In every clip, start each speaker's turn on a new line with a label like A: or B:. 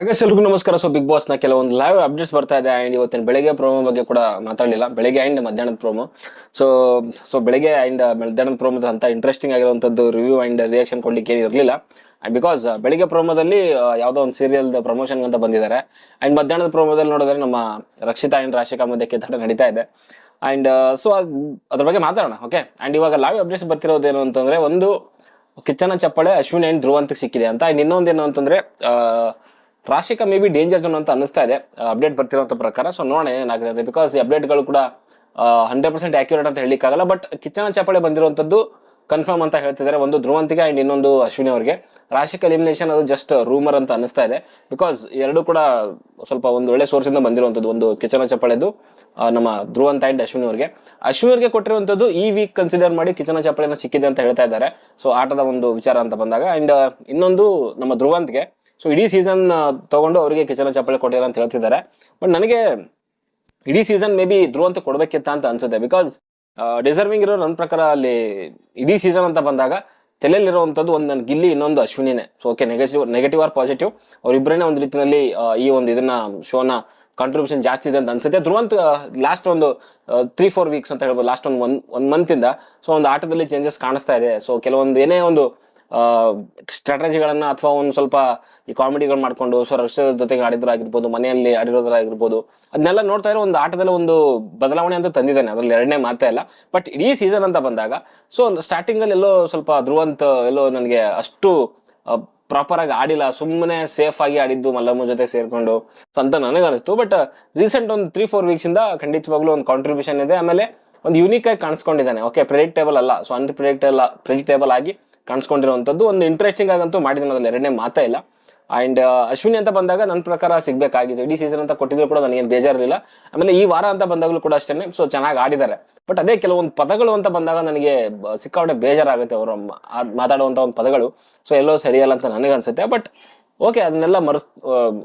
A: ಹಾಗೆ ಎಲ್ರಿಗೂ ನಮಸ್ಕಾರ. ಸೊ ಬಿಗ್ ಬಾಸ್ನ ಕೆಲವೊಂದು ಲೈವ್ ಅಪ್ಡೇಟ್ಸ್ ಬರ್ತಾ ಇದೆ. ಆ್ಯಂಡ್ ಇವತ್ತಿನ ಬೆಳಗ್ಗೆ ಪ್ರೋಮೋ ಬಗ್ಗೆ ಕೂಡ ಮಾತಾಡಲಿಲ್ಲ. ಬೆಳಗ್ಗೆ ಆ್ಯಂಡ್ ಮಧ್ಯಾಹ್ನದ ಪ್ರೋಮೋ ಸೊ ಸೊ ಬೆಳಗ್ಗೆ ಆ್ಯಂಡ್ ಮಧ್ಯಾಹ್ನದ ಪ್ರೋಮೋದ ಅಂತ ಇಂಟ್ರೆಸ್ಟಿಂಗ್ ಆಗಿರುವಂಥದ್ದು ರಿವ್ಯೂ ಆ್ಯಂಡ್ ರಿಯಾಕ್ಷನ್ ಕೊಡಲಿಕ್ಕೆ ಏನು ಇರಲಿಲ್ಲ. ಅಂಡ್ ಬಿಕಾಸ್ ಬೆಳಗ್ಗೆ ಪ್ರೋಮೋದಲ್ಲಿ ಯಾವುದೋ ಒಂದು ಸೀರಿಯಲ್ದ ಪ್ರಮೋಷನ್ ಅಂತ ಬಂದಿದ್ದಾರೆ. ಆ್ಯಂಡ್ ಮಧ್ಯಾಹ್ನದ ಪ್ರೋಮೋದಲ್ಲಿ ನೋಡಿದ್ರೆ ನಮ್ಮ ರಕ್ಷಿತಾ ಆ್ಯಂಡ್ ರಾಶಿಕಾ ಮಧ್ಯೆ ಕಿತ್ತಾಟ ನಡೀತಾ ಇದೆ. ಆ್ಯಂಡ್ ಸೊ ಅದ್ರ ಬಗ್ಗೆ ಮಾತಾಡೋಣ ಓಕೆ ಆ್ಯಂಡ್ ಇವಾಗ ಲೈವ್ ಅಪ್ಡೇಟ್ಸ್ ಬರ್ತಿರೋದೇನು ಅಂತಂದರೆ ಒಂದು ಕಿಚ್ಚನ ಚಪ್ಪಳೆ ಅಶ್ವಿನ್ ಅಂಡ್ ಧ್ರುವಂತಕ್ಕೆ ಸಿಕ್ಕಿದೆ ಅಂತ. ಆ್ಯಂಡ್ ಇನ್ನೊಂದೇನು ಅಂತಂದ್ರೆ ಆ, Rashika may be danger zone ಅಂತ ಅನಿಸ್ತಾ ಇದೆ. ಅಪ್ಡೇಟ್ ಬರ್ತಿರೋಂಥ ಪ್ರಕಾರ. ಸೊ ನೋಡೋಣ ಏನಾಗಿದೆ ಬಿಕಾಸ್ ಈ ಅಪ್ಡೇಟ್ಗಳು ಕೂಡ ಹಂಡ್ರೆಡ್ ಪರ್ಸೆಂಟ್ ಆಕ್ಯುರೇಟ್ ಅಂತ ಹೇಳಿಕ್ಕಾಗಲ್ಲ ಬಟ್ ಕಿಚ್ಚನ ಚಾಪಳೆ ಬಂದಿರುವಂಥದ್ದು ಕನ್ಫರ್ಮ್ ಅಂತ ಹೇಳ್ತಿದ್ದಾರೆ ಒಂದು ಧ್ರುವಂತಿಗೆ ಆ್ಯಂಡ್ ಇನ್ನೊಂದು ಅಶ್ವಿನಿ ಅವರಿಗೆ. ರಾಶಿಕ ಎಲಿಮಿನೇಷನ್ ಅದು ಜಸ್ಟ್ ರೂಮರ್ ಅಂತ ಅನಿಸ್ತಾ ಇದೆ. ಬಿಕಾಸ್ ಎರಡು ಕೂಡ ಸ್ವಲ್ಪ ಒಂದು ಒಳ್ಳೆ ಸೋರ್ಸಿಂದ ಬಂದಿರುವಂಥದ್ದು ಒಂದು ಕಿಚನ ಚಪ್ಪಳೆದು ನಮ್ಮ ಧ್ರುವಂತ ಆ್ಯಂಡ್ ಅಶ್ವಿನಿ ಅವರಿಗೆ. ಅಶ್ವಿನಿ ಅವರಿಗೆ ಕೊಟ್ಟಿರುವಂಥದ್ದು ಈ ವೀಕ್ ಕನ್ಸಿಡರ್ ಮಾಡಿ ಕಿಚನ ಚಪ್ಪಳೆನ ಸಿಕ್ಕಿದೆ ಅಂತ ಹೇಳ್ತಾ ಇದ್ದಾರೆ. ಸೊ ಆಟದ ಒಂದು ವಿಚಾರ ಅಂತ ಬಂದಾಗ. ಆ್ಯಂಡ್ ಇನ್ನೊಂದು ನಮ್ಮ ಧ್ರುವಂತ್ಗೆ ಸೊ ಇಡೀ ಸೀಸನ್ ತೊಗೊಂಡು ಅವರಿಗೆ ಕಿಚನ ಚಪ್ಪಳೆ ಕೊಟ್ಟಿಲ್ಲ ಅಂತ ಹೇಳ್ತಿದ್ದಾರೆ. ಬಟ್ ನನಗೆ ಇಡೀ ಸೀಸನ್ ಮೇ ಬಿ ಧ್ರುವಂತ ಕೊಡಬೇಕಿತ್ತ ಅಂತ ಅನ್ಸುತ್ತೆ ಬಿಕಾಸ್ ಡಿಸರ್ವಿಂಗ್ ಇರೋ ನನ್ನ ಪ್ರಕಾರ ಅಲ್ಲಿ ಇಡೀ ಸೀಸನ್ ಅಂತ ಬಂದಾಗ ತಲೆಯಲ್ಲಿರುವಂಥದ್ದು ಒಂದು ನನ್ನ ಗಿಲ್ಲಿ, ಇನ್ನೊಂದು ಅಶ್ವಿನಿನೇ. So okay negative negative or positive ಅವರಿಬ್ಬರೇ ಒಂದು ರೀತಿಯಲ್ಲಿ ಈ ಒಂದು ಇದನ್ನ ಶೋನ ಕಾಂಟ್ರಿಬ್ಯೂಷನ್ ಜಾಸ್ತಿ ಇದೆ ಅಂತ ಅನ್ಸುತ್ತೆ. ಧ್ರುವಂತ್ ಲಾಸ್ಟ್ ಒಂದು ತ್ರೀ ಫೋರ್ ವೀಕ್ಸ್ ಅಂತ ಹೇಳ್ಬೋದು ಲಾಸ್ಟ್ ಒಂದು ಒನ್ ಒನ್ ಮಂತಿಂದ ಸೊ ಒಂದು ಆಟದಲ್ಲಿ ಚೇಂಜಸ್ ಕಾಣಿಸ್ತಾ ಇದೆ. ಸೊ ಕೆಲವೊಂದು ಏನೇ ಒಂದು ಸ್ಟ್ರಾಟಜಿಗಳನ್ನ ಅಥವಾ ಒಂದು ಸ್ವಲ್ಪ ಈ ಕಾಮಿಡಿಗಳು ಮಾಡಿಕೊಂಡು ರಕ್ಷದ ಜೊತೆಗೆ ಆಡಿದ್ರಾಗಿರ್ಬೋದು ಮನೆಯಲ್ಲಿ ಆಡಿರೋದ್ರಾಗಿರ್ಬೋದು ಅದನ್ನೆಲ್ಲ ನೋಡ್ತಾ ಇರೋ ಒಂದು ಆಟದಲ್ಲಿ ಒಂದು ಬದಲಾವಣೆ ಅಂತ ತಂದಿದ್ದಾನೆ. ಅದರಲ್ಲಿ ಎರಡನೇ ಮಾತೇ ಇಲ್ಲ ಬಟ್ ಇಡೀ ಸೀಸನ್ ಅಂತ ಬಂದಾಗ ಸೊ ಸ್ಟಾರ್ಟಿಂಗಲ್ಲಿ ಎಲ್ಲೋ ಸ್ವಲ್ಪ ಧ್ರುವಂತ ಎಲ್ಲೋ ನನಗೆ ಅಷ್ಟು ಪ್ರಾಪರ್ ಆಗಿ ಆಡಿಲ್ಲ. ಸುಮ್ಮನೆ ಸೇಫ್ ಆಗಿ ಆಡಿದ್ದು ಮಲ್ಲಮ್ಮ ಜೊತೆ ಸೇರಿಕೊಂಡು ಅಂತ ನನಗೆ ಅನಿಸ್ತು ಬಟ್ ರೀಸೆಂಟ್ ಒಂದು ತ್ರೀ ಫೋರ್ ವೀಕ್ಸಿಂದ ಖಂಡಿತವಾಗ್ಲೂ ಒಂದು ಕಾಂಟ್ರಿಬ್ಯೂಷನ್ ಇದೆ. ಆಮೇಲೆ ಒಂದು ಯುನೀಕ್ ಆಗಿ ಕಾಣಿಸ್ಕೊಂಡಿದ್ದಾನೆ. ಓಕೆ ಪ್ರೆಡಿಕ್ಟೇಬಲ್ ಅಲ್ಲ. ಸೊ ಅನ್ಪ್ರೆಡಿಕ್ಟೇಬಲ್ ಪ್ರೆಡಿಕ್ಟೇಬಲ್ ಆಗಿ ಕಾಣಿಸ್ಕೊಂಡಿರುವಂಥದ್ದು. ಒಂದು ಇಂಟ್ರೆಸ್ಟಿಂಗ್ ಆಗಂತೂ ಮಾಡಿದ್ದಾನೆ. ಅದನ್ನು ಎರಡನೇ ಮಾತಾ ಇಲ್ಲ. ಆ್ಯಂಡ್ ಅಶ್ವಿನಿ ಅಂತ ಬಂದಾಗ ನನ್ನ ಪ್ರಕಾರ ಸಿಗಬೇಕಾಗಿದೆ ಇಡೀ ಸೀಸನ್ ಅಂತ ಕೊಟ್ಟಿದ್ರು ಕೂಡ ನನಗೇನು ಬೇಜಾರಿಲ್ಲ ಆಮೇಲೆ ಈ ವಾರ ಅಂತ ಬಂದಾಗಲೂ ಕೂಡ ಅಷ್ಟೇ ಸೊ ಚೆನ್ನಾಗಿ ಆಡಿದ್ದಾರೆ. ಬಟ್ ಅದೇ ಕೆಲವೊಂದು ಪದಗಳು ಅಂತ ಬಂದಾಗ ನನಗೆ ಸಿಕ್ಕಾಪಟ್ಟೆ ಬೇಜಾರಾಗುತ್ತೆ ಅವರು ಮಾತಾಡುವಂಥ ಒಂದು ಪದಗಳು. ಸೊ ಎಲ್ಲೋ ಸರಿಯಲ್ಲ ಅಂತ ನನಗನ್ಸುತ್ತೆ. ಬಟ್ ಓಕೆ ಅದನ್ನೆಲ್ಲ ಮರ್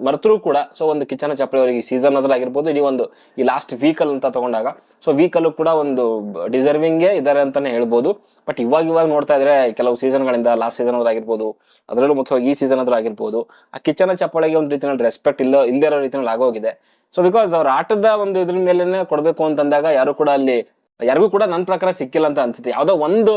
A: ಮರೆತರೂ ಕೂಡ ಸೊ ಒಂದು ಕಿಚನ ಚಪ್ಪಳಿ ಅವರಿಗೆ ಸೀಸನ್ ಆಗಿರ್ಬೋದು, ಇಡೀ ಒಂದು ಈ ಲಾಸ್ಟ್ ವೀಕಲ್ ಅಂತ ತಗೊಂಡಾಗ. ಸೊ ವೀಕಲ್ಲೂ ಕೂಡ ಒಂದು ಡಿಸರ್ವಿಂಗೇ ಇದ್ದಾರೆ ಅಂತಲೇ ಹೇಳ್ಬೋದು. ಬಟ್ ಇವಾಗ ಇವಾಗ ನೋಡ್ತಾ ಇದ್ರೆ ಕೆಲವು ಸೀಸನ್ಗಳಿಂದ ಲಾಸ್ಟ್ ಸೀಸನ್ ಆಗಿರ್ಬೋದು, ಅದರಲ್ಲೂ ಮುಖ್ಯವಾಗಿ ಈ ಸೀಸನ್ ಆಗಿರ್ಬೋದು, ಆ ಕಿಚನ ಚಪ್ಪಳಿಗೆ ಒಂದು ರೀತಿಯಲ್ಲಿ ರೆಸ್ಪೆಕ್ಟ್ ಇಲ್ಲ ಇಲ್ಲದೇ ಇರೋ ರೀತಿಯಲ್ಲಿ ಆಗೋಗಿದೆ. ಸೊ ಬಿಕಾಸ್ ಅವ್ರ ಆಟದ ಒಂದು ಇದ್ರ ಮೇಲೆನೆ ಕೊಡಬೇಕು ಅಂತಂದಾಗ ಯಾರು ಕೂಡ ಅಲ್ಲಿ, ಯಾರಿಗೂ ಕೂಡ ನನ್ನ ಪ್ರಕಾರ ಸಿಕ್ಕಿಲ್ಲ ಅಂತ ಅನ್ಸುತ್ತೆ. ಯಾವುದೋ ಒಂದು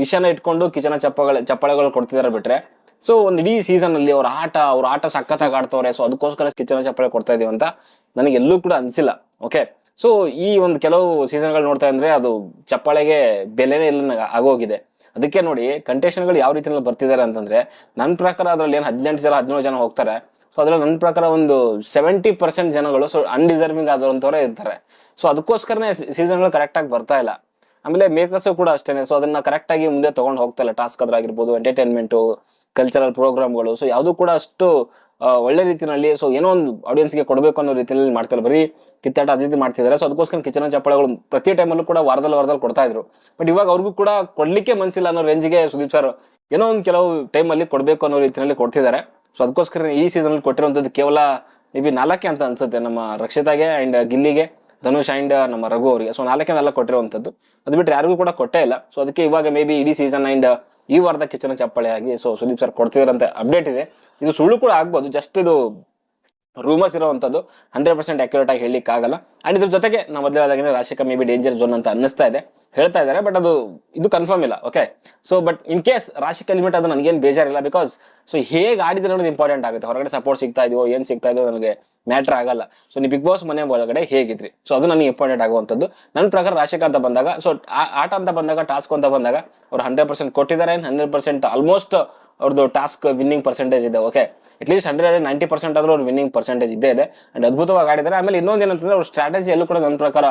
A: ವಿಷಯನ ಇಟ್ಕೊಂಡು ಕಿಚನ ಚಪ್ಪಗಳ, ಚಪ್ಪಳೆಗಳು ಕೊಡ್ತಿದ್ದಾರೆ ಬಿಟ್ರೆ. ಸೊ ಒಂದು ಇಡೀ ಸೀಸನ್ ಅಲ್ಲಿ ಅವ್ರ ಆಟ ಅವ್ರ ಆಟ ಸಖತ್ತಾಗಿ ಆಡ್ತವ್ರೆ. ಸೊ ಅದಕ್ಕೋಸ್ಕರ ಕಿಚನ ಚಪ್ಪಳೆ ಕೊಡ್ತಾ ಇದೀವಿ ಅಂತ ನನಗೆ ಎಲ್ಲೂ ಕೂಡ ಅನ್ಸಿಲ್ಲ. ಓಕೆ ಸೊ ಈ ಒಂದು ಕೆಲವು ಸೀಸನ್ಗಳು ನೋಡ್ತಾ ಅಂದ್ರೆ ಅದು ಚಪ್ಪಾಳೆಗೆ ಬೆಲೆನೇ ಇಲ್ಲ ಆಗೋಗಿದೆ. ಅದಕ್ಕೆ ನೋಡಿ ಕಂಟೆಸ್ಟೆಂಟ್ಗಳು ಯಾವ ರೀತಿಯಲ್ಲಿ ಬರ್ತಿದ್ದಾರೆ ಅಂತಂದ್ರೆ ನನ್ನ ಪ್ರಕಾರ ಅದರಲ್ಲಿ ಏನು ಹದಿನೆಂಟು ಜನ, ಹದಿನೇಳು ಜನ ಹೋಗ್ತಾರೆ. ಸೊ ಅದ್ರಲ್ಲಿ ನನ್ನ ಪ್ರಕಾರ ಒಂದು ಸೆವೆಂಟಿ ಪರ್ಸೆಂಟ್ ಜನಗಳು ಸೊ ಅನ್ಡಿಸರ್ವಿಂಗ್ ಆದಂಥವರೇ ಇರ್ತಾರೆ. ಸೊ ಅದಕ್ಕೋಸ್ಕರನೇ ಸೀಸನ್ಗಳು ಕರೆಕ್ಟಾಗಿ ಬರ್ತಾ ಇಲ್ಲ. ಆಮೇಲೆ ಮೇಕರ್ಸ್ ಕೂಡ ಅಷ್ಟೇನೆ. ಸೊ ಅದನ್ನ ಕರೆಕ್ಟ್ ಆಗಿ ಮುಂದೆ ತಗೊಂಡು ಹೋಗ್ತಾ ಇಲ್ಲ. ಟಾಸ್ಕ್ ಅದ್ರಾಗಿರ್ಬೋದು ಎಂಟರ್ಟೈನ್ಮೆಂಟು ಕಲ್ಚರಲ್ ಪ್ರೋಗ್ರಾಮ್ಗಳು ಸೊ ಯಾವುದು ಕೂಡ ಅಷ್ಟು ಒಳ್ಳೆ ರೀತಿಯಲ್ಲಿ ಸೊ ಏನೋ ಒಂದು ಆಡಿಯನ್ಸ್ಗೆ ಕೊಡಬೇಕು ಅನ್ನೋ ರೀತಿಯಲ್ಲಿ ಮಾಡ್ತಾರೆ ಬರೀ ಕಿತ್ತಾಟ ಅದೇ ರೀತಿ ಮಾಡ್ತಿದ್ದಾರೆ. ಸೊ ಅದಕ್ಕೋಸ್ಕರ ಕಿಚನ ಚಪ್ಪಾಳೆಗಳು ಪ್ರತಿ ಟೈಮಲ್ಲೂ ಕೂಡ ವಾರದಲ್ಲಿ ವಾರದಲ್ಲಿ ಕೊಡ್ತಾ ಇದ್ರು. ಬಟ್ ಇವಾಗ ಅವ್ರಿಗೂ ಕೂಡ ಕೊಡ್ಲಿಕ್ಕೆ ಮನಸ್ಸಿಲ್ಲ ಅನ್ನೋ ರೇಂಜ್ಗೆ ಸುದೀಪ್ ಸರ್ ಏನೋ ಒಂದು ಕೆಲವು ಟೈಮಲ್ಲಿ ಕೊಡಬೇಕು ಅನ್ನೋ ರೀತಿಯಲ್ಲಿ ಕೊಡ್ತಿದ್ದಾರೆ. ಸೊ ಅದಕ್ಕೋಸ್ಕರ ಈ ಸೀಸನ್ ಕೊಟ್ಟಿರುವಂಥದ್ದು ಕೇವಲ ಮೇ ಬಿ ನಾಲ್ಕೆ ಅಂತ ಅನ್ಸುತ್ತೆ ನಮ್ಮ ರಕ್ಷಿತಾಗೆ ಅಂಡ್ ಗಿಲ್ಲಿಗೆ. ಧನುಷ್ ಆ್ಯಂಡ್ ನಮ್ಮ ರಘು ಅವರಿಗೆ. ಸೊ ನಾಲ್ಕೇ ನಾಲ್ಕು ಕೊಟ್ಟಿರುವಂಥದ್ದು. ಅದು ಬಿಟ್ಟರೆ ಯಾರಿಗೂ ಕೂಡ ಕೊಟ್ಟೇ ಇಲ್ಲ. ಸೊ ಅದಕ್ಕೆ ಇವಾಗ ಮೇ ಬಿ ಇಡೀ ಸೀಸನ್ ಅಂಡ್ ಈ ವಾರದ ಕಿಚನ ಚಪ್ಪಳೆ ಆಗಿ ಸೊ ಸುದೀಪ್ ಸರ್ ಕೊಡ್ತಿದ್ರಂತೆ ಅಪ್ಡೇಟ್ ಇದೆ. ಇದು ಸುಳ್ಳು ಕೂಡ ಆಗ್ಬೋದು. ಜಸ್ಟ್ ಇದು ರೂಮರ್ಸ್ ಇರುವಂಥದ್ದು. ಹಂಡ್ರೆಡ್ ಪರ್ಸೆಂಟ್ ಅಕ್ಯುರೇಟ್ ಆಗಿ ಹೇಳಲಿಕ್ಕೆ ಆಗಲ್ಲ ಅಂಡ್ ಇದ್ರ ಜೊತೆಗೆ ನಾವು ಮೊದಲಾದಾಗಿನ Rashika may be danger zone ಅಂತ ಅನ್ನಿಸ್ತಾ ಇದೆ. ಹೇಳ್ತಾ ಇದ್ದಾರೆ ಬಟ್ ಅದು ಇದು ಕನ್ಫರ್ಮ್ ಇಲ್ಲ okay so but in case Rashi limit ಅದು ನನಗೇನು ಬೇಜಾರಿಲ್ಲ ಬಿಕಾಸ್ ಸೊ ಹೇಗೆ ಆಡಿದ್ರೆ ಅನ್ನೋದು ಇಂಪಾರ್ಟೆಂಟ್ ಆಗುತ್ತೆ. ಹೊರಗಡೆ ಸಪೋರ್ಟ್ ಸಿಗ್ತಾ ಇದೆಯೋ, ಏನು ಸಿಗ್ತಾ ಇದೆಯೋ ನನಗೆ ಮ್ಯಾಟ್ರ್ ಆಗಲ್ಲ. ಸೊ ನೀವು ಬಿಗ್ ಬಾಸ್ ಮನೆ ಒಳಗಡೆ ಹೇಗಿದ್ರಿ? ಸೊ ಅದು ನನಗೆ ಇಂಪಾರ್ಟೆಂಟ್ ಆಗುವಂಥದ್ದು. ನನ್ನ ಪ್ರಕಾರ ರಾಶಿಕ ಅಂತ ಬಂದಾಗ ಸೊ ಆಟ ಅಂತ ಬಂದಾಗ ಟಾಸ್ಕ್ ಅಂತ ಬಂದಾಗ, ಅವ್ರು ಹಂಡ್ರೆಡ್ ಪರ್ಸೆಂಟ್ ಕೊಟ್ಟಿದ್ದಾರೆ ಹಂಡ್ರೆಡ್ ಪರ್ಸೆಂಟ್ ಆಲ್ಮೋಸ್ಟ್ ಅವ್ರದ್ದು ಟಾಸ್ಕ್ ವಿನ್ನಿಂಗ್ ಪರ್ಸೆಂಟೇಜ್ ಇದೆ okay at least hundred ninety percent ಆದರೂ ಅವ್ರು ವಿನ್ನಿಂಗ್ ಪರ್ಸೆಂಟೇಜ್ ಇದ್ದೇ ಇದೆ. ಅಂಡ್ ಅದ್ಭುತವಾಗಿ ಆಡಿದ್ದಾರೆ. ಆಮೇಲೆ ಇನ್ನೊಂದು ಏನಂತಂದ್ರೆ ಅವ್ರ ಸ್ಟ್ರಾಟಜಿ ಎಲ್ಲೂ ಕೂಡ ನನ್ನ ಪ್ರಕಾರ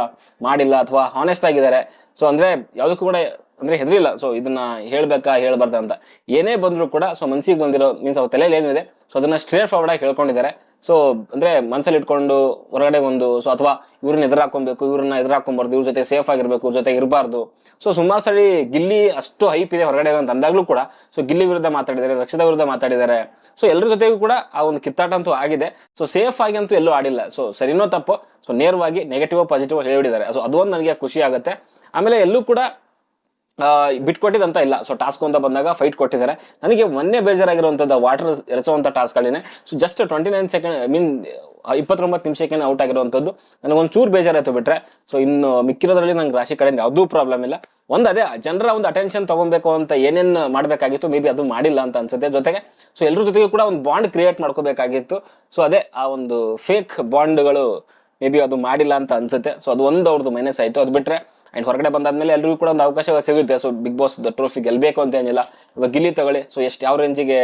A: ಮಾಡಿಲ್ಲ, ಅಥವಾ ಹಾನೆಸ್ಟ್ ಆಗಿದ್ದಾರೆ. ಸೊ ಅಂದ್ರೆ ಯಾವುದಕ್ಕೂ ಕೂಡ ಅಂದ್ರೆ ಹೆದರಿಲ್ಲ. ಸೊ ಇದನ್ನ ಹೇಳಬೇಕಾ, ಹೇಳ್ಬಾರ್ದ ಅಂತ. ಏನೇ ಬಂದ್ರು ಕೂಡ ಸೊ ಮನ್ಸಿಗೆ ಬಂದಿರೋ ಮೀನ್ಸ್ ಅವ್ರ ತಲೆಯಲ್ಲಿ ಏನಿದೆ ಸೊ ಅದನ್ನ ಸ್ಟ್ರೇಟ್ ಫಾರ್ವರ್ಡ್ ಆಗಿ ಹೇಳ್ಕೊಂಡಿದ್ದಾರೆ. ಸೊ ಅಂದ್ರೆ ಮನ್ಸಲ್ಲಿ ಇಟ್ಕೊಂಡು ಹೊರಗಡೆ ಒಂದು ಸೊ ಅಥವಾ ಇವ್ರನ್ನ ಎದುರಾಕೊಬೇಕು, ಇವ್ರನ್ನ ಎದುರಾಕೊಂಬಾರ್ದು, ಇವ್ರ ಜೊತೆ ಸೇಫ್ ಆಗಿರಬೇಕು, ಇವ್ರ ಜೊತೆ ಇರಬಾರ್ದು. ಸೊ ಸುಮಾರು ಸರಿ ಗಿಲ್ಲಿ ಅಷ್ಟು ಹೈಪ್ ಇದೆ ಹೊರಗಡೆ ಅಂತ ಅಂದಾಗಲೂ ಕೂಡ ಸೊ ಗಿಲ್ಲಿ ವಿರುದ್ಧ ಮಾತಾಡಿದ್ದಾರೆ, ರಕ್ಷಿತ ವಿರುದ್ಧ ಮಾತಾಡಿದ್ದಾರೆ. ಸೊ ಎಲ್ಲರ ಜೊತೆಗೂ ಕೂಡ ಆ ಒಂದು ಕಿತ್ತಾಟ ಅಂತೂ ಆಗಿದೆ. ಸೊ ಸೇಫ್ ಆಗಿ ಅಂತೂ ಎಲ್ಲೂ ಆಡಿಲ್ಲ. ಸೊ ಸರಿನೋ ತಪ್ಪು ಸೊ ನೇರವಾಗಿ ನೆಗೆಟಿವ್ ಪಾಸಿಟಿವ್ ಹೇಳಿಬಿಟ್ಟಿದ್ದಾರೆ. ಸೊ ಅದೊಂದು ನನಗೆ ಖುಷಿ ಆಗುತ್ತೆ. ಆಮೇಲೆ ಎಲ್ಲೂ ಕೂಡ ಬಿಟ್ಕೊಟ್ಟಿದಂತ ಇಲ್ಲ. ಸೊ ಟಾಸ್ಕ್ ಅಂತ ಬಂದಾಗ ಫೈಟ್ ಕೊಟ್ಟಿದ್ದಾರೆ. ನನಗೆ ಮೊನ್ನೆ ಬೇಜಾರಾಗಿರುವಂಥದ್ದು ವಾಟರ್ ಎರಚುವಂಥ ಟಾಸ್ಕ್ಗಳಿನೇ so just twenty nine second I mean ಇಪ್ಪತ್ತೊಂಬತ್ತು ನಿಮಿಷಕ್ಕೆ ಔಟ್ ಆಗಿರುವಂಥದ್ದು. ನನಗೊಂದು ಚೂರು ಬೇಜಾರಾಯ್ತು ಬಿಟ್ರೆ. ಸೊ ಇನ್ನು ಮಿಕ್ಕಿರೋದ್ರಲ್ಲಿ ನಂಗೆ ರಾಶಿ ಕಡೆಯಿಂದ ಯಾವುದೂ ಪ್ರಾಬ್ಲಮ್ ಇಲ್ಲ. ಒಂದು ಅದೇ, ಜನರ ಒಂದು ಅಟೆನ್ಷನ್ ತೊಗೊಬೇಕು ಅಂತ ಏನೇನು ಮಾಡಬೇಕಾಗಿತ್ತು ಮೇ ಬಿ ಅದು ಮಾಡಿಲ್ಲ ಅಂತ ಅನ್ಸುತ್ತೆ. ಜೊತೆಗೆ ಸೊ ಎಲ್ಲರ ಜೊತೆಗೂ ಕೂಡ ಒಂದು ಬಾಂಡ್ ಕ್ರಿಯೇಟ್ ಮಾಡ್ಕೋಬೇಕಾಗಿತ್ತು. ಸೊ ಅದೇ ಆ ಒಂದು ಫೇಕ್ ಬಾಂಡ್ಗಳು ಮೇ ಬಿ ಅದು ಮಾಡಿಲ್ಲ ಅಂತ ಅನ್ಸುತ್ತೆ. ಸೊ ಅದು ಒಂದು ಅವ್ರದ್ದು ಮೈನಸ್ ಆಯಿತು. ಅದು ಬಿಟ್ರೆ ಆ್ಯಂಡ್ ಹೊರಗಡೆ ಬಂದಾದ್ಮೇಲೆ ಎಲ್ಲರಿಗೂ ಕೂಡ ಒಂದು ಅವಕಾಶ ಸಿಗುತ್ತೆ. So big boss the trophy ಗೆಲ್ಲಬೇಕು ಅಂತ ಏನಿಲ್ಲ. ಇವಾಗ ಗಿಲ್ಲಿ ತಗೊಳ್ಳಿ. ಸೊ ಎಷ್ಟು ಯಾವ ರೇಂಜಿಗೆ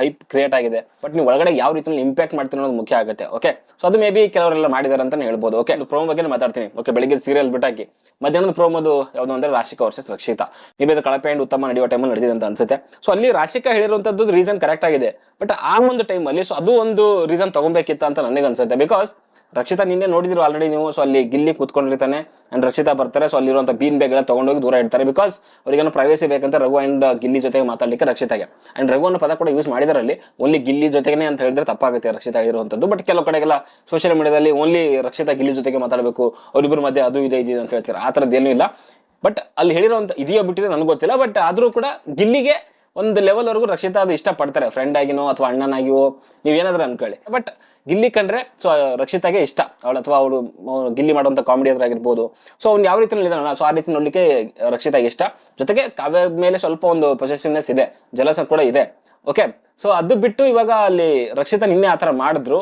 A: ಹೈಪ್ ಕ್ರಿಯೇಟ್ ಆಗಿದೆ. ಬಟ್ ನೀವು ಒಳಗಡೆ ಯಾವ ರೀತಿಯಲ್ಲಿ ಇಂಪ್ಯಾಕ್ಟ್ ಮಾಡ್ತೀನಿ ಅನ್ನೋದು ಮುಖ್ಯ ಆಗುತ್ತೆ. ಓಕೆ ಸೊ ಅದು ಮೇ ಬಿ ಕೆಲವರೆಲ್ಲ ಮಾಡಿದ್ದಾರೆ ಅಂತ ಹೇಳ್ಬೋದು. ಓಕೆ ಪ್ರೋಮೋ ಬಗ್ಗೆ ಮಾತಾಡ್ತೀನಿ. ಓಕೆ ಬೆಳಿಗ್ಗೆ ಸೀರಿಯಲ್ ಬಿಟ್ಟಾಕಿ. ಮಧ್ಯಾಹ್ನದ ಪ್ರೋಮೋದು ಯಾವುದು ಅಂದ್ರೆ ರಾಶಿಕಾ ವರ್ಷ ರಕ್ಷಿತಾ. ಮೇ ಬಿ ಅದು ಕಳಪೆ ಆ್ಯಂಡ್ ಉತ್ತಮ ನಡೆಯುವ ಟೈಮಲ್ಲಿ ನಡೆದಿದೆ ಅಂತ ಅನ್ಸುತ್ತೆ. ಸೊ ಅಲ್ಲಿ ರಾಶಿಕಾ ಹೇಳಿರುವಂಥದ್ದು ರೀಸನ್ ಕರೆಕ್ಟ್ ಆಗಿದೆ. ಬಟ್ ಆ ಒಂದು ಟೈಮಲ್ಲಿ ಸೊ ಅದು ಒಂದು ರೀಸನ್ ತಗೊಬೇಕಿತ್ತ ಅಂತ ನನಗೆ ಅನ್ಸುತ್ತೆ ಬಿಕಾಸ್ ರಕ್ಷಿತಾ ನಿನ್ನೆ ನೋಡಿದ್ರು ಆಲ್ರೆಡಿ ನೀವು ಸೊ ಅಲ್ಲಿ ಗಿಲ್ಲಿ ಕೂತ್ಕೊಂಡಿರ್ತಾನೆ ಅಂಡ್ ರಕ್ಷಿತಾ ಬರ್ತಾರೆ ಸೊ ಅಲ್ಲಿರುವಂಥ ಬೀನ್ ಎಲ್ಲ ತಗೊಂಡೋಗಿ ದೂರ ಇಡ್ತಾರೆ ಬಿಕಾಸ್ ಅವರಿಗೇನು ಪ್ರೈವೇಸಿ ಬೇಕಂತ ರಘು ಅಂಡ್ ಗಿಲ್ಲಿ ಜೊತೆಗೆ ಮಾತಾಡಲಿಕ್ಕೆ ರಕ್ಷಿತಾಗೆ. ಅಂಡ್ ರಘು ಅನ್ನೋ ಪದ ಕೂಡ ಯೂಸ್ ಮಾಡಿದಾರಲ್ಲಿ ಓನ್ಲಿ ಗಿಲ್ಲಿ ಜೊತೆಗೇ ಅಂತ ಹೇಳಿದ್ರೆ ತಪ್ಪಾಗುತ್ತೆ ರಕ್ಷಿತಾ ಇರುವಂಥದ್ದು ಬಟ್ ಕೆಲವು ಕಡೆಗೆಲ್ಲ ಸೋಷಿಯಲ್ ಮೀಡಿಯಾದಲ್ಲಿ ಓನ್ಲಿ ರಕ್ಷಿತಾ ಗಿಲ್ಲಿ ಜೊತೆಗೆ ಮಾತಾಡಬೇಕು ಅವರಿಬ್ಬರ ಮಧ್ಯೆ ಅದು ಇದೆ ಇದೆ ಅಂತ ಹೇಳ್ತಾರೆ, ಆ ಥರದ್ದು ಏನೂ ಇಲ್ಲ. ಬಟ್ ಅಲ್ಲಿ ಹೇಳಿರೋಂಥ ಇದೆಯೋ ಬಿಟ್ಟಿದ್ರೆ ನನಗೆ ಗೊತ್ತಿಲ್ಲ ಬಟ್ ಆದರೂ ಕೂಡ ಗಿಲ್ಲಿಗೆ ಒಂದು ಲೆವೆಲ್ ವರೆಗೂ ರಕ್ಷಿತಾ ಅದು ಇಷ್ಟಪಡ್ತಾರೆ ಫ್ರೆಂಡ್ ಆಗಿನೋ ಅಥವಾ ಅಣ್ಣನಾಗಿಯೋ, ನೀವೇನಾದ್ರೂ ಅನ್ಕೊಳ್ಳಿ. ಬಟ್ ಗಿಲ್ಲಿ ಕಂಡ್ರೆ ಸೊ ರಕ್ಷಿತಾಗೆ ಇಷ್ಟ. ಅವಳು ಅಥವಾ ಅವಳು ಗಿಲ್ಲಿ ಮಾಡುವಂಥ ಕಾಮಿಡಿ ಆಗಿರ್ಬೋದು. ಸೊ ಅವ್ನು ಯಾವ ರೀತಿ ಇದ್ದಾನೆ ಸೊ ಆ ರೀತಿ ನೋಡಲಿಕ್ಕೆ ರಕ್ಷಿತಾಗೆ ಇಷ್ಟ. ಜೊತೆಗೆ ಕಾವ್ಯ ಮೇಲೆ ಸ್ವಲ್ಪ ಒಂದು ಪೊಸೆಸಿವ್ನೆಸ್ ಇದೆ ಜಲಸ ಕೂಡ ಇದೆ. ಓಕೆ ಸೊ ಅದು ಬಿಟ್ಟು ಇವಾಗ ಅಲ್ಲಿ ರಕ್ಷಿತಾ ನಿನ್ನೆ ಆ ಥರ ಮಾಡಿದ್ರು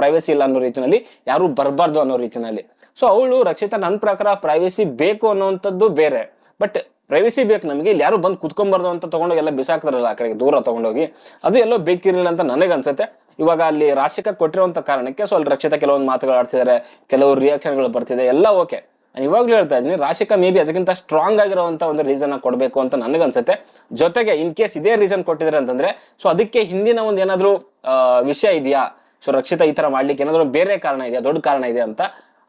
A: ಪ್ರೈವಸಿ ಇಲ್ಲ ಅನ್ನೋ ರೀತಿಯಲ್ಲಿ, ಯಾರು ಬರಬಾರ್ದು ಅನ್ನೋ ರೀತಿಯಲ್ಲಿ. ಸೊ ಅವಳು, ರಕ್ಷಿತಾ ನನ್ನ ಪ್ರಕಾರ ಪ್ರೈವಸಿ ಬೇಕು ಅನ್ನೋವಂಥದ್ದು ಬೇರೆ. ಬಟ್ ಪ್ರೈವೇಸಿ ಬೇಕು ನಮಗೆ. ಇಲ್ಲಿ ಯಾರು ಬಂದು ಕುತ್ಕೊಂಬಾರ್ದು ಅಂತ ತಗೊಂಡೋಗಿ ಎಲ್ಲ ಬಿಸಾಕ್ತಾರಲ್ಲ ಆ ಕಡೆಗೆ, ದೂರ ತಗೊಂಡೋಗಿ. ಅದು ಎಲ್ಲೋ ಬೇಕಿರಲಿಲ್ಲ ಅಂತ ನನಗೆ ಅನ್ಸುತ್ತೆ. ಇವಾಗ ಅಲ್ಲಿ ರಾಶಿಕ ಕೊಟ್ಟಿರುವಂತ ಕಾರಣಕ್ಕೆ ಸೊ ಅಲ್ಲಿ ರಕ್ಷಿತ ಕೆಲವೊಂದು ಮಾತುಗಳು ಆಡ್ತಿದ್ದಾರೆ, ಕೆಲವು ರಿಯಾಕ್ಷನ್ಗಳು ಬರ್ತಿದೆ, ಎಲ್ಲ ಓಕೆ ನಾನು ಇವಾಗಲೂ ಹೇಳ್ತಾ ಇದ್ದೀನಿ, ರಾಶಿಕ ಮೇ ಬಿ ಅದಕ್ಕಿಂತ ಸ್ಟ್ರಾಂಗ್ ಆಗಿರುವಂತ ಒಂದು ರೀಸನ್ ಕೊಡಬೇಕು ಅಂತ ನನಗನ್ಸುತ್ತೆ ಜೊತೆಗೆ ಇನ್ ಕೇಸ್ ಇದೇ ರೀಸನ್ ಕೊಟ್ಟಿದ್ದಾರೆ ಅಂತಂದ್ರೆ ಸೊ ಅದಕ್ಕೆ ಹಿಂದಿನ ಒಂದು ಏನಾದರೂ ವಿಷಯ ಇದೆಯಾ? ಸೊ ರಕ್ಷಿತ ಈ ತರ ಮಾಡ್ಲಿಕ್ಕೆ ಏನಾದರೂ ಬೇರೆ ಕಾರಣ ಇದೆಯಾ? ದೊಡ್ಡ ಕಾರಣ ಇದೆ ಅಂತ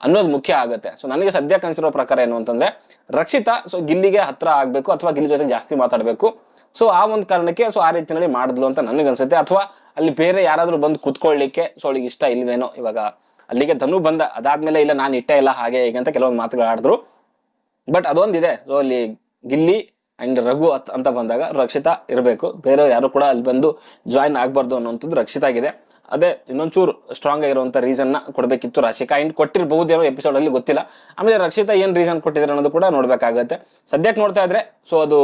A: ಅನ್ನೋದು ಮುಖ್ಯ ಆಗುತ್ತೆ. ಸೊ ನನಗೆ ಸದ್ಯ ಕನಸಿರೋ ಪ್ರಕಾರ ಏನು ಅಂತಂದ್ರೆ, ರಕ್ಷಿತಾ ಸೊ ಗಿಲ್ಲಿಗೆ ಹತ್ರ ಆಗ್ಬೇಕು ಅಥವಾ ಗಿಲ್ಲಿ ಜೊತೆ ಜಾಸ್ತಿ ಮಾತಾಡಬೇಕು. ಸೊ ಆ ಒಂದು ಕಾರಣಕ್ಕೆ ಸೊ ಆ ರೀತಿಯಲ್ಲಿ ಮಾಡಿದ್ಲು ಅಂತ ನನಗನ್ಸುತ್ತೆ. ಅಥವಾ ಅಲ್ಲಿ ಬೇರೆ ಯಾರಾದರೂ ಬಂದು ಕುತ್ಕೊಳ್ಳಿಕ್ಕೆ ಸೊ ಅವಳಿಗೆ ಇಷ್ಟ ಇಲ್ವೇನೋ ಇವಾಗ ಅಲ್ಲಿಗೆ ಧನು ಬಂದ, ಅದಾದ್ಮೇಲೆ ಇಲ್ಲ ನಾನು ಇಟ್ಟೇ ಇಲ್ಲ ಹಾಗೆ ಹೀಗೆ ಅಂತ ಕೆಲವೊಂದು ಮಾತುಗಳು ಆಡಿದ್ರು. ಬಟ್ ಅದೊಂದಿದೆ. ಸೊ ಅಲ್ಲಿ ಗಿಲ್ಲಿ ಅಂಡ್ ರಘು ಅತ್- ಅಂತ ಬಂದಾಗ ರಕ್ಷಿತಾ ಇರಬೇಕು. ಬೇರೆ ಯಾರು ಕೂಡ ಅಲ್ಲಿ ಬಂದು ಜಾಯಿನ್ ಆಗಬಾರ್ದು ಅನ್ನೋಂಥದ್ದು ರಕ್ಷಿತಾಗಿದೆ. ಅದೇ ಇನ್ನೊಂಚೂರು ಸ್ಟ್ರಾಂಗ್ ಆಗಿರುವಂಥ ರೀಸನ್ನ ಕೊಡಬೇಕಿತ್ತು ರಾಶಿಕಾ. ಕೊಟ್ಟಿರಬಹುದೇನೋ ಎಪಿಸೋಡ್ ಅಲ್ಲಿ ಗೊತ್ತಿಲ್ಲ. ಆಮೇಲೆ ರಕ್ಷಿತಾ ಏನು ರೀಸನ್ ಕೊಟ್ಟಿದ್ದಾರೆ ಅನ್ನೋದು ಕೂಡ ನೋಡಬೇಕಾಗತ್ತೆ. ಸದ್ಯಕ್ಕೆ ನೋಡ್ತಾ ಇದ್ರೆ ಸೊ ಅದು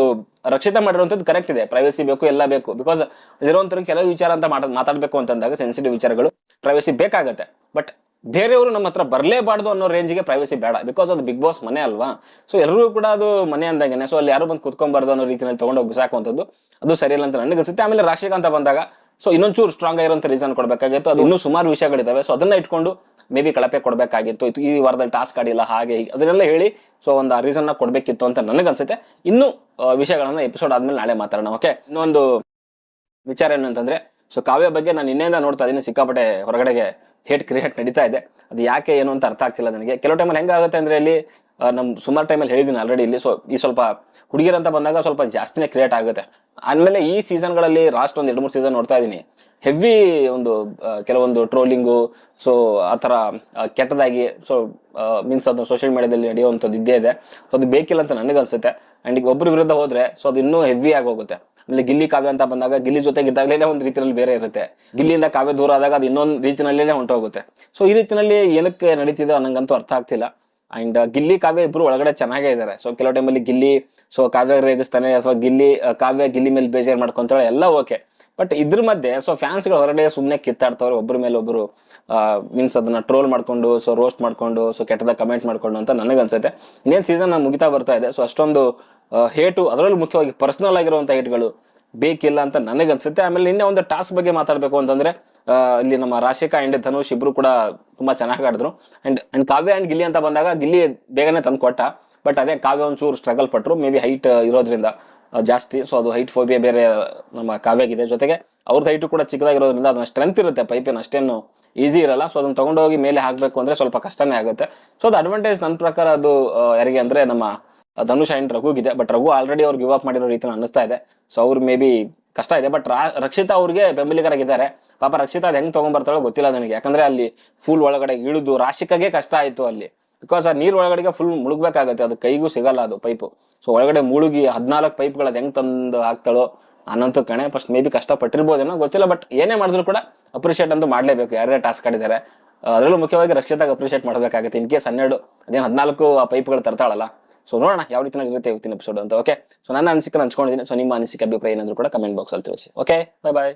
A: ರಕ್ಷಿತಾ ಮಾಡಿರುವಂಥದ್ದು ಕರೆಕ್ಟ್ ಇದೆ. ಪ್ರೈವಸಿ ಬೇಕು, ಎಲ್ಲ ಬೇಕು. ಬಿಕಾಸ್ ಅಲ್ಲಿರುವಂಥ ಕೆಲವು ವಿಚಾರ ಅಂತ ಮಾತಾಡ ಮಾತಾಡಬೇಕು ಅಂತಂದಾಗ ಸೆನ್ಸಿಟಿವ್ ವಿಚಾರಗಳು ಪ್ರೈವಸಿ ಬೇಕಾಗತ್ತೆ. ಬಟ್ ಬೇರೆಯವರು ನಮ್ಮ ಹತ್ರ ಬರಲೇಬಾರ್ದು ಅನ್ನೋ ರೇಂಜಿಗೆ ಪ್ರೈವಸಿ ಬೇಡ. ಬಿಕಾಸ್ ಅದು ಬಿಗ್ ಬಾಸ್ ಮನೆ ಅಲ್ವಾ? ಸೊ ಎಲ್ಲರೂ ಕೂಡ ಅದು ಮನೆ ಅಂದಾಗೇನೆ. ಸೊ ಅಲ್ಲಿ ಯಾರು ಬಂದು ಕುತ್ಕೊಂಬಾರ್ದು ಅನ್ನೋ ರೀತಿಯಲ್ಲಿ ತಗೊಂಡೋಗಿ ಬಿಸಾಕುವಂಥದ್ದು ಅದು ಸರಿಯಿಲ್ಲ ಅಂತ ನನಗೆ ಅನಿಸುತ್ತೆ. ಆಮೇಲೆ ರಾಶಿಕಾಂತ ಬಂದಾಗ ಸೊ ಇನ್ನೊಂಚೂರು ಸ್ಟ್ರಾಂಗ್ ಆಗಿರೋಂಥ ರೀಸನ್ ಕೊಡಬೇಕಾಗಿತ್ತು. ಅದು ಇನ್ನೂ ಸುಮಾರು ವಿಷಯಗಳಿದ್ದಾವೆ. ಸೊ ಅದನ್ನ ಇಟ್ಕೊಂಡು ಮೇ ಬಿ ಕಳಪೆ ಕೊಡಬೇಕಾಗಿತ್ತು. ಈ ವಾರದಲ್ಲಿ ಟಾಸ್ಕ್ ಆಡಿಲ್ಲ, ಹಾಗೆ ಅದನ್ನೆಲ್ಲ ಹೇಳಿ ಸೊ ಒಂದು ಆ ರೀಸನ್ನ ಕೊಡಬೇಕಿತ್ತು ಅಂತ ನನಗನ್ಸುತ್ತೆ. ಇನ್ನೂ ವಿಷಯಗಳನ್ನ ಎಪಿಸೋಡ್ ಆದ್ಮೇಲೆ ನಾಳೆ ಮಾತಾಡೋಣ ಓಕೆ ಇನ್ನೊಂದು ವಿಚಾರ ಏನಂತಂದ್ರೆ ಸೊ ಕಾವ್ಯ ಬಗ್ಗೆ ನಾನು ನಿನ್ನೆಯಿಂದ ನೋಡ್ತಾ ಇದ್ದೀನಿ ಸಿಕ್ಕಾಪಟ್ಟೆ ಹೊರಗಡೆಗೆ ಹೇಟ್ ಕ್ರಿಯೇಟ್ ನಡೀತಾ ಇದೆ. ಅದು ಯಾಕೆ, ಏನು ಅಂತ ಅರ್ಥ ಆಗ್ತಿಲ್ಲ ನನಗೆ. ಕೆಲವು ಟೈಮಲ್ಲಿ ಹೆಂಗಾಗುತ್ತೆ ಅಂದರೆ, ಇಲ್ಲಿ ಆ, ನಮ್ ಸುಮಾರು ಟೈಮಲ್ಲಿ ಹೇಳಿದ್ದೀನಿ ಆಲ್ರೆಡಿ ಇಲ್ಲಿ. ಸೊ ಈ ಸ್ವಲ್ಪ ಹುಡುಗಿರಂತ ಬಂದಾಗ ಸ್ವಲ್ಪ ಜಾಸ್ತಿನೇ ಕ್ರಿಯೇಟ್ ಆಗುತ್ತೆ. ಆಮೇಲೆ ಈ ಸೀಸನ್ಗಳಲ್ಲಿ ಲಾಸ್ಟ್ ಒಂದು ಎರಡು ಮೂರು ಸೀಸನ್ ನೋಡ್ತಾ ಇದ್ದೀನಿ ಹೆವಿ ಒಂದು ಕೆಲವೊಂದು ಟ್ರೋಲಿಂಗು ಸೊ ಆ ಥರ ಕೆಟ್ಟದಾಗಿ ಸೊ ಮೀನ್ಸ್ ಅದು ಸೋಷಿಯಲ್ ಮೀಡಿಯಾದಲ್ಲಿ ನಡೆಯುವಂಥದ್ದು ಇದ್ದೇ ಇದೆ. ಸೊ ಅದು ಬೇಕಿಲ್ಲ ಅಂತ ನನಗೆ ನನಗನ್ಸುತ್ತೆ ಆ್ಯಂಡ್ ಈಗ ಒಬ್ಬರ ವಿರುದ್ಧ ಹೋದರೆ ಸೊ ಅದು ಇನ್ನೂ ಹೆವಿ ಹೋಗುತ್ತೆ. ಆಮೇಲೆ ಗಿಲ್ಲಿ ಕಾವ್ಯ ಅಂತ ಬಂದಾಗ ಗಿಲ್ಲಿ ಜೊತೆಗೆ ಇದ್ದಾಗಲೇ ಒಂದು ರೀತಿಯಲ್ಲಿ ಬೇರೆ ಇರುತ್ತೆ. ಗಿಲ್ಲಿಯಿಂದ ಕಾವ್ಯ ದೂರ ಆದಾಗ ಅದು ಇನ್ನೊಂದು ರೀತಿಯಲ್ಲೇ ಹೊಂಟೋಗುತ್ತೆ. ಸೊ ಈ ರೀತಿಯಲ್ಲಿ ಏನಕ್ಕೆ ನಡೀತಿದೆ ನನಗಂತೂ ಅರ್ಥ ಆಗ್ತಿಲ್ಲ. ಅಂಡ್ ಗಿಲ್ಲಿ ಕಾವ್ಯ ಇಬ್ರು ಒಳಗಡೆ ಚೆನ್ನಾಗೇ ಇದ್ದಾರೆ ಸೊ ಕೆಲವು ಟೈಮಲ್ಲಿ ಗಿಲ್ಲಿ ಸೊ ಕಾವ್ಯ ರೇಗಿಸ್ತಾನೆ, ಅಥವಾ ಗಿಲ್ಲಿ ಕಾವ್ಯ ಗಿಲ್ಲಿ ಮೇಲೆ ಬೇಜಾರು ಮಾಡ್ಕೊಂತಾಳೆ, ಎಲ್ಲ ಓಕೆ ಬಟ್ ಇದ್ರ ಮಧ್ಯೆ ಸೊ ಫ್ಯಾನ್ಸ್ಗಳು ಹೊರಗಡೆ ಸುಮ್ಮನೆ ಕಿತ್ತಾಡ್ತವ್ರೆ ಒಬ್ಬರ ಮೇಲೆ ಒಬ್ಬರು ಮೀನ್ಸ್ ಅದನ್ನ ಟ್ರೋಲ್ ಮಾಡ್ಕೊಂಡು ಸೊ ರೋಸ್ಟ್ ಮಾಡ್ಕೊಂಡು ಸೊ ಕೆಟ್ಟದಾಗ ಕಮೆಂಟ್ ಮಾಡ್ಕೊಂಡು ಅಂತ ನನಗೆ ಅನ್ಸುತ್ತೆ. ಇನ್ನೇನು ಸೀಸನ್ ಮುಗಿತಾ ಬರ್ತಾ ಇದೆ ಸೊ ಅಷ್ಟೊಂದು ಹೇಟು ಅದರಲ್ಲೂ ಮುಖ್ಯವಾಗಿ ಪರ್ಸನಲ್ ಆಗಿರುವಂಥ ಹೇಟ್ಗಳು ಬೇಕಿಲ್ಲ ಅಂತ ನನಗೆ ಅನ್ಸುತ್ತೆ. ಆಮೇಲೆ ಇನ್ನೇ ಒಂದು ಟಾಸ್ಕ್ ಬಗ್ಗೆ ಮಾತಾಡಬೇಕು ಅಂತಂದ್ರೆ ಇಲ್ಲಿ ನಮ್ಮ ರಾಶಿಕಾ ಅಂಡ್ ಧನುಷ್ ಇಬ್ರು ಕೂಡ ತುಂಬಾ ಚೆನ್ನಾಗಿ ಆಡಿದ್ರು. And and Kavya and Gilli ಅಂತ ಬಂದಾಗ ಗಿಲ್ಲಿ ಬೇಗನೆ ತಂದು ಕೊಟ್ಟ. ಬಟ್ ಅದೇ ಕಾವ್ಯ ಒಂಚೂರು ಸ್ಟ್ರಗಲ್ ಪಟ್ರು. ಮೇ ಬಿ ಹೈಟ್ ಇರೋದ್ರಿಂದ ಜಾಸ್ತಿ. ಸೊ ಅದು ಹೈಟ್ ಫೋಬಿಯಾ ಬೇರೆ ನಮ್ಮ ಕಾವ್ಯಾಗಿದೆ. ಜೊತೆಗೆ ಅವ್ರದ್ದು ಹೈಟು ಕೂಡ ಚಿಕ್ಕದಾಗಿರೋದ್ರಿಂದ ಅದನ್ನ ಸ್ಟ್ರೆಂತ್ ಇರುತ್ತೆ. ಪೈಪಿನ ಅಷ್ಟೇನು ಈಸಿ ಇರಲ್ಲ. ಸೊ ಅದನ್ನ ತಗೊಂಡೋಗಿ ಮೇಲೆ ಹಾಕಬೇಕು ಅಂದ್ರೆ ಸ್ವಲ್ಪ ಕಷ್ಟನೇ ಆಗುತ್ತೆ. ಸೊ ಅದು ಅಡ್ವಾಂಟೇಜ್ ನನ್ನ ಪ್ರಕಾರ ಅದು ಯಾರಿಗೆ ಅಂದ್ರೆ ನಮ್ಮ ಧನುಷ್ ಅಂಡ್ ರಘುಗಿದೆ ಬಟ್ ರಘು ಆಲ್ರೆಡಿ ಅವ್ರು ಗಿವ್ ಅಪ್ ಮಾಡಿರೋ ರೀತಿ ಅನ್ನಿಸ್ತಾ ಇದೆ. ಸೊ ಅವ್ರು ಮೇ ಬಿ ಕಷ್ಟ ಇದೆ. ಬಟ್ ರಕ್ಷಿತಾ ಅವ್ರಿಗೆ ಬೆಂಬಲಿಗರಾಗಿದ್ದಾರೆ. ಪಾಪ ರಕ್ಷಿತಾ ಅದು ಹೆಂಗ್ ತಗೊಂಡ್ಬರ್ತಾಳೋ ಗೊತ್ತಿಲ್ಲ ನನಗೆ. ಯಾಕಂದ್ರೆ ಅಲ್ಲಿ ಫುಲ್ ಒಳಗಡೆ ಇಳಿದು ರಾಶಿಕಾಗೆ ಕಷ್ಟ ಆಯಿತು ಅಲ್ಲಿ. ಬಿಕಾಸ್ ಆ ನೀರು ಒಳಗಡೆಗೆ ಫುಲ್ ಮುಳುಗಬೇಕಾಗತ್ತೆ. ಅದು ಕೈಗೂ ಸಿಗಲ್ಲ ಅದು ಪೈಪು ಸೊ ಒಳಗಡೆ ಮುಳುಗಿ ಹದಿನಾಲ್ಕು ಪೈಪ್ಗಳು ಅದು ಹೆಂಗ್ ತಂದು ಹಾಕ್ತಾಳೋ ಅನ್ನಂತೂ ಕಣೆ. ಫಸ್ಟ್ ಮೇ ಬಿ ಕಷ್ಟಪಟ್ಟಿರ್ಬೋದೇನೋ ಗೊತ್ತಿಲ್ಲ. ಬಟ್ ಏನೇ ಮಾಡಿದ್ರು ಕೂಡ ಅಪ್ರಿಷಿಯೇಟ್ ಅಂತೂ ಮಾಡಲೇಬೇಕು. ಯಾರ್ಯಾರು ಟಾಸ್ಕ್ ಆಡಿದ್ದಾರೆ ಅದರಲ್ಲೂ ಮುಖ್ಯವಾಗಿ ರಕ್ಷಿತಾಗ ಅಪ್ರಿಷಿಯೇಟ್ ಮಾಡಬೇಕಾಗುತ್ತೆ. ಇನ್ ಕೇಸ್ ಹನ್ನೆರಡು, ಅದೇನು ಹದಿನಾಲ್ಕು ಆ ಪೈಪ್ಗಳು ತರ್ತಾಳಲ್ಲ. ಸೊ ನೋಡೋಣ ಯಾವ ರೀತಿ ಇರುತ್ತೆ ಇವತ್ತಿನ ಎಪಿಸೋಡ್ ಅಂತ ಓಕೆ ಸೊ ನನ್ನ ಅನಿಸಿಕೆ ಹಂಚ್ಕೊಂಡಿದ್ದೀನಿ. ಸೊ ನಿಮ್ಮ ಅನಿಸಿಕೆ, ಅಭಿಪ್ರಾಯ ಏನಾದರೂ ಕೂಡ ಕಮೆಂಟ್ ಬಾಕ್ಸಲ್ಲಿ ತಿಳಿಸಿ ಓಕೆ ಬೈ ಬಾಯ್